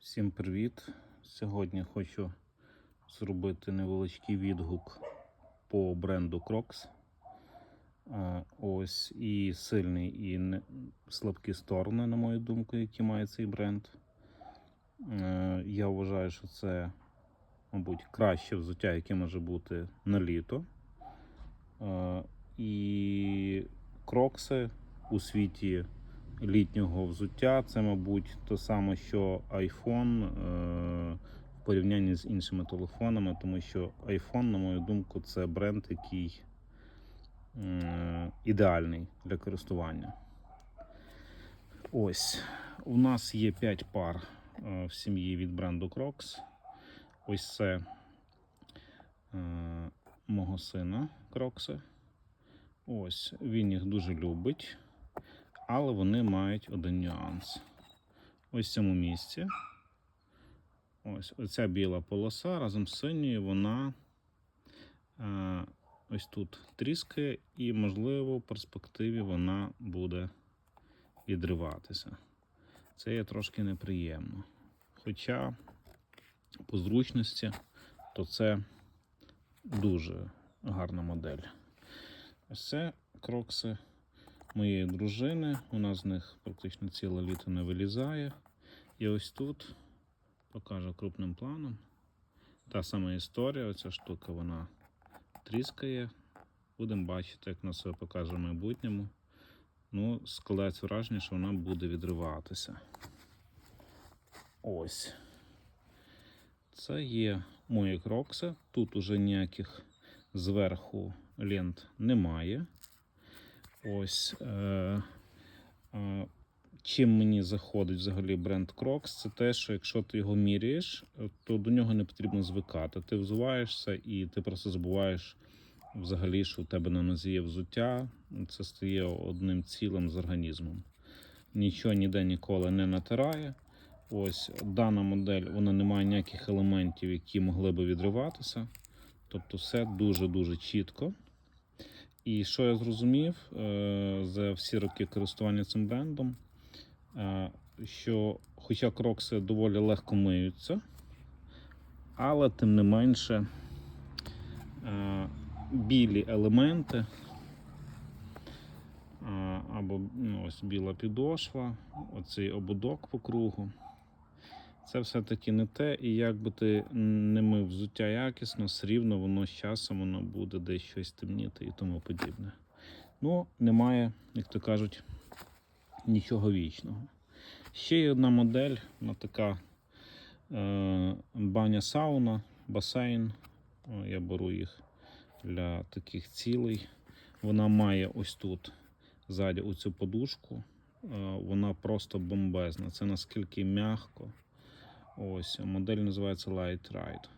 Всім привіт! Сьогодні хочу зробити невеличкий відгук по бренду Crocs. Е, Ось і сильні, і слабкі сторони, на мою думку, які має цей бренд. Е, Я вважаю, що це, мабуть, краще взуття, яке може бути на літо. Е, І крокси у світі літнього взуття це, мабуть, те саме, що iPhone е, в порівнянні з іншими телефонами, тому що iPhone, на мою думку, це бренд, який е, ідеальний для користування. Ось у нас є 5 пар е, в сім'ї від бренду Crocs. Ось це мого сина Крокси. Ось він їх дуже любить, але вони мають один нюанс. Ось в цьому місці. Ось оця біла полоса разом з синьою, вона е, ось тут тріскає, і, можливо, в перспективі вона буде відриватися. Це є трошки неприємно. Хоча по зручності, то це дуже гарна модель. Ось це крокси моєї дружини. Вона з них практично ціле літо не вилізає. І ось тут покажу крупним планом. Та сама історія, оця штука вона тріскає. Будемо бачити, як вона себе покаже в майбутньому. Ну, складається враження, що вона буде відриватися. Ось. Це є мої крокси. Тут уже ніяких зверху лент немає. Ось. Е, е, чим мені заходить взагалі бренд Crocs, це те, що якщо ти його міряєш, е, то до нього не потрібно звикати. Ти взуваєшся і ти просто забуваєш взагалі, що у тебе на нозі є взуття. Це стає одним цілим з організмом. Нічого ніде ніколи не натирає. Ось дана модель вона не має ніяких елементів, які могли би відриватися. Тобто все дуже-дуже чітко. І що я зрозумів е, за всі роки користування цим брендом, е, що хоча крокси доволі легко миються, але тим не менше е, білі елементи або ну, ось біла підошва, оцей ободок по кругу. Це все-таки не те, і як би ти не мив взуття якісно, все рівно воно з часом воно буде десь щось темніти і тому подібне. Ну, немає, як то кажуть, нічого вічного. Ще є одна модель, вона така е, баня сауна, басейн. Я беру їх для таких цілей. Вона має ось тут ззаді оцю подушку. Е, вона просто бомбезна. Це наскільки м'яко. Ось модель називається Light Ride.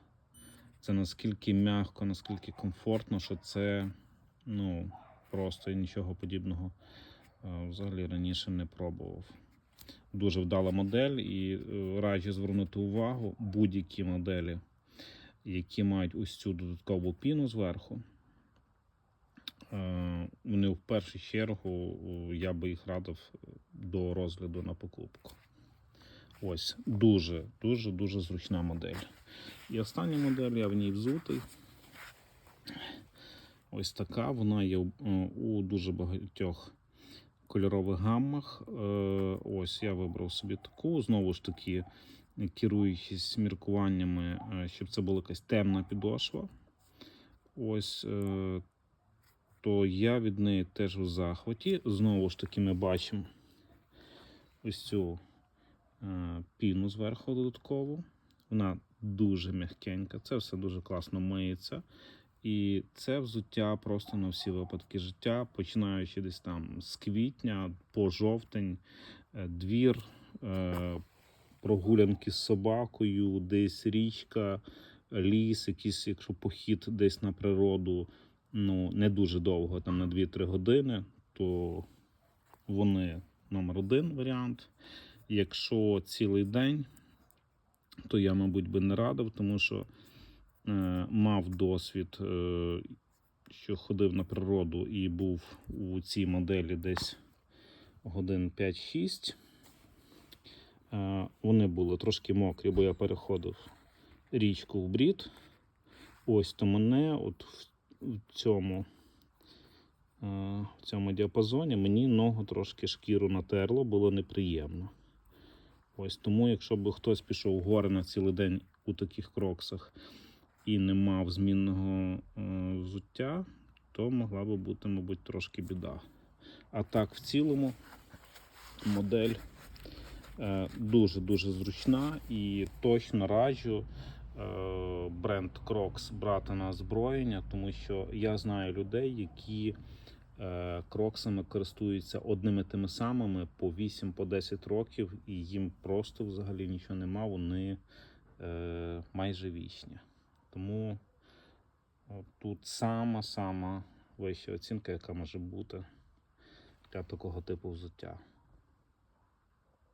Це наскільки м'яко, наскільки комфортно, що це ну, просто нічого подібного е, взагалі раніше не пробував. Дуже вдала модель і е, раджу звернути увагу будь-які моделі, які мають ось цю додаткову піну зверху. Е, Вони в першу чергу я би їх радив до розгляду на покупку. Ось дуже, дуже, дуже зручна модель. І остання модель, я в ній взутий. Ось така. Вона є е, у дуже багатьох кольорових гаммах. Е, Ось я вибрав собі таку. Знову ж таки, керуючись міркуваннями, е, щоб це була якась темна підошва. Ось. е, То я від неї теж у захваті. Знову ж таки, ми бачимо ось цю е, піну зверху додаткову. Вона дуже м'якенька, це все дуже класно миється. І це взуття просто на всі випадки життя, починаючи десь там з квітня по жовтень, е, двір, е, прогулянки з собакою, десь річка, ліс, якийсь, якщо похід десь на природу, ну не дуже довго, там на 2-3 години, то вони номер один варіант. Якщо цілий день, то я, мабуть, би не радив, тому що е, мав досвід, е, що ходив на природу і був у цій моделі десь годин 5-6. Е, Вони були трошки мокрі, бо я переходив річку в брід. Ось то мене от в, цьому, е, в цьому діапазоні мені ногу трошки шкіру натерло, було неприємно. Ось тому, якщо б хтось пішов в гори на цілий день у таких кроксах і не мав змінного е, взуття, то могла би бути, мабуть, трошки біда. А так, в цілому, модель дуже-дуже зручна і точно раджу е, бренд Crocs брати на озброєння, тому що я знаю людей, які кроксами користуються одними тими самими по 8 по 10 років, і їм просто взагалі нічого нема, вони е, майже вічні. Тому тут сама-сама вища оцінка, яка може бути для такого типу взуття.